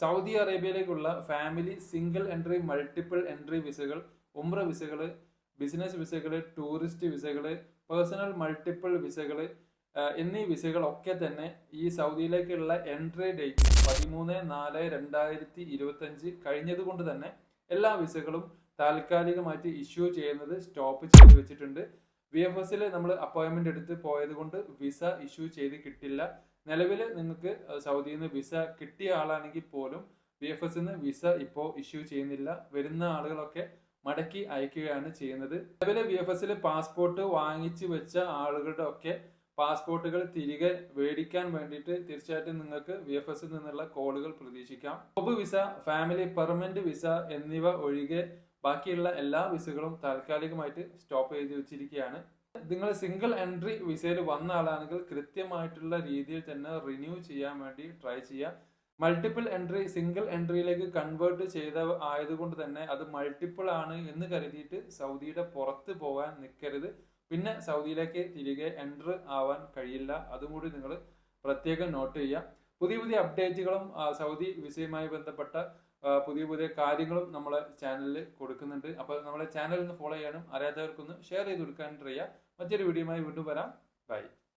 Saudi അറേബ്യയിലേക്കുള്ള family single entry multiple entry വിസകൾ ഉമ്ര വിസകൾ business വിസകൾ ടൂറിസ്റ്റ് വിസകൾ പേഴ്സണൽ മൾട്ടിപ്പിൾ വിസകൾ എന്നീ വിസകളൊക്കെ തന്നെ ഈ സൗദിയിലേക്കുള്ള എൻട്രി ഡേറ്റ് പതിമൂന്ന് നാല് രണ്ടായിരത്തി ഇരുപത്തി അഞ്ച് കഴിഞ്ഞത് തന്നെ എല്ലാ വിസകളും താൽക്കാലികമായിട്ട് ഇഷ്യൂ ചെയ്യുന്നത് സ്റ്റോപ്പ് ചെയ്തു വെച്ചിട്ടുണ്ട്. വി എഫ് എസിൽ നമ്മൾ അപ്പോയിൻമെന്റ് എടുത്ത് പോയത് കൊണ്ട് വിസ ഇഷ്യൂ ചെയ്ത് കിട്ടില്ല. നിലവിൽ നിങ്ങൾക്ക് സൗദിയിൽ നിന്ന് വിസ കിട്ടിയ ആളാണെങ്കിൽ പോലും ബി എഫ് എസ് നിന്ന് വിസ ഇപ്പോൾ ഇഷ്യൂ ചെയ്യുന്നില്ല. വരുന്ന ആളുകളൊക്കെ മടക്കി അയക്കുകയാണ് ചെയ്യുന്നത്. നിലവിലെ ബി എഫ് എസിൽ പാസ്പോർട്ട് വാങ്ങിച്ചു വെച്ച ആളുകളുടെ ഒക്കെ പാസ്പോർട്ടുകൾ തിരികെ മേടിക്കാൻ വേണ്ടിയിട്ട് തീർച്ചയായിട്ടും നിങ്ങൾക്ക് വി എഫ് എസിൽ നിന്നുള്ള കോളുകൾ പ്രതീക്ഷിക്കാം. Job visa family permanent visa എന്നിവ ഒഴികെ ബാക്കിയുള്ള എല്ലാ വിസകളും താൽക്കാലികമായിട്ട് സ്റ്റോപ്പ് ചെയ്ത് വെച്ചിരിക്കുകയാണ്. നിങ്ങൾ സിംഗിൾ എൻട്രി വിസയിൽ വന്ന ആളാണെങ്കിൽ കൃത്യമായിട്ടുള്ള രീതിയിൽ തന്നെ റിന്യൂ ചെയ്യാൻ വേണ്ടി ട്രൈ ചെയ്യുക. മൾട്ടിപ്പിൾ എൻട്രി സിംഗിൾ എൻട്രിയിലേക്ക് കൺവേർട്ട് ചെയ്ത ആയതുകൊണ്ട് തന്നെ അത് മൾട്ടിപ്പിൾ ആണ് എന്ന് കരുതിയിട്ട് സൗദിയുടെ പുറത്ത് പോകാൻ നിൽക്കരുത് പിന്നെ സൗദിയിലേക്ക് തിരികെ എൻട്രി ആവാൻ കഴിയില്ല. അതും കൂടി നിങ്ങൾ പ്രത്യേകം നോട്ട് ചെയ്യുക. പുതിയ പുതിയ അപ്ഡേറ്റുകളും സൗദി വിസയുമായി ബന്ധപ്പെട്ട പുതിയ പുതിയ കാര്യങ്ങളും നമ്മളെ ചാനലിൽ കൊടുക്കുന്നുണ്ട്. അപ്പോൾ നമ്മളെ ചാനൽ ഒന്ന് ഫോളോ ചെയ്യാനും അറിയാത്തവർക്കൊന്ന് ഷെയർ ചെയ്ത് കൊടുക്കാനും ട്രൈ ചെയ്യുക മറ്റൊരു വീഡിയോയുമായി വീണ്ടും വരാം. ബൈ